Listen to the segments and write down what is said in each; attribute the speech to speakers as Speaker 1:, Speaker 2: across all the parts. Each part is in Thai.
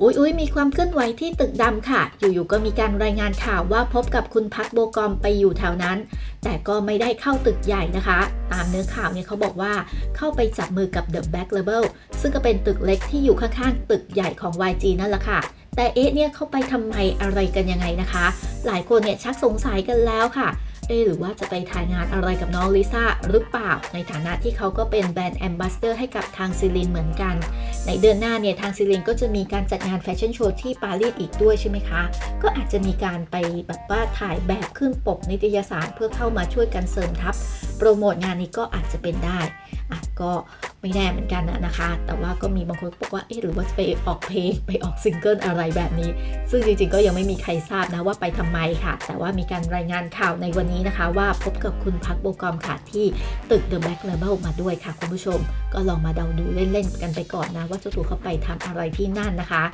Speaker 1: อุ้ยอุ้ยมีความเคลื่อนไหวที่ตึกดำค่ะ อยู่ๆก็มีการรายงานข่าวว่าพบกับคุณพักโบกอมไปอยู่แถวนั้น แต่ก็ไม่ได้เข้าตึกใหญ่นะคะ ตามเนื้อข่าวเนี่ยเขาบอกว่าเข้าไปจับมือกับ The Back Label ซึ่งก็เป็นตึกเล็กที่อยู่ข้างๆ ตึกใหญ่ของ YG นั่นแหละค่ะแต่เอ๊ะเนี่ยเข้าไปทำไมอะไรกันยังไงนะคะ หลายคนเนี่ยชักสงสัยกันแล้วค่ะ เอ๊หรือว่าจะไปถ่ายงานอะไรกับน้องลิซ่าหรือเปล่า ในฐานะที่เขาก็เป็นแบรนด์แอมบาสเดอร์ให้กับทางซิลินเหมือนกัน ในเดือนหน้าเนี่ยทางซิลินก็จะมีการจัดงานแฟชั่นโชว์ที่ปารีสอีกด้วยใช่ไหมคะ ก็อาจจะมีการไปแบบว่าถ่ายแบบขึ้นปกนิตยสารเพื่อเข้ามาช่วยกันเสริมทัพ โปรโมทงานนี้ก็อาจจะเป็นได้อะก็ ไม่แน่เหมือนกันนะนะคะ แต่ว่าก็มีบางคนบอกว่าเอ๊ะหรือว่าจะไปออกเพลงไปออกซิงเกิลอะไรแบบนี้ ซึ่งจริงๆก็ยังไม่มีใครทราบนะว่าไปทำไมค่ะ แต่ว่ามีการรายงานข่าวในวันนี้นะคะ ว่าพบกับคุณพักโบกอมค่ะที่ตึก The Black Label มาด้วยค่ะคุณผู้ชม ก็ลองมาเดาดูเล่นๆกันไปก่อนนะ ว่าเจ้าตัวเขาไปทำอะไรที่นั่นนะคะ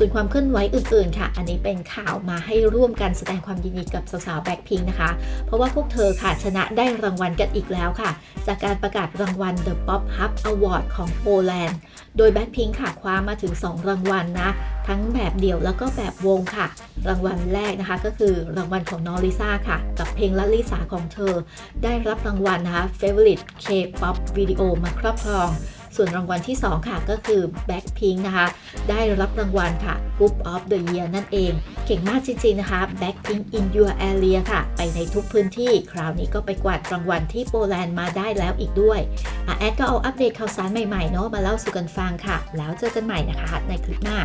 Speaker 1: ส่วนความเคลื่อนไหวอื่นๆ ค่ะ อันนี้เป็นข่าวมาให้ร่วมกันแสดงความยินดีกับสาวๆแบ็คพิงนะคะ เพราะว่าพวกเธอค่ะชนะได้รางวัลกันอีกแล้วค่ะ จากการประกาศรางวัล The Pop Hub Award ของโปแลนด์ โดยแบ็คพิงค่ะคว้ามาถึง 2 รางวัลนะ ทั้งแบบเดี่ยวแล้วก็แบบวงค่ะ รางวัลแรกนะคะก็คือรางวัลของน้องลิซ่าค่ะ กับเพลงละลิสาของเธอ ได้รับรางวัลนะคะ Favorite K-pop Video มาครอบครอง ส่วนรางวัลที่ 2 ค่ะก็คือ Blackpink นะคะ ได้รับรางวัลค่ะ Group of the Year นั่นเอง เก่งมากจริง ๆ นะคะ Blackpink in your area ค่ะ ไปในทุกพื้นที่ คราวนี้ก็ไปกวาดรางวัลที่โปแลนด์มาได้แล้วอีกด้วยอแอดก็เอาอัปเดตข่าวสารใหม่ ๆ เนาะมาเล่าสู่กันฟังค่ะ แล้วเจอกันใหม่นะคะในคลิปหน้า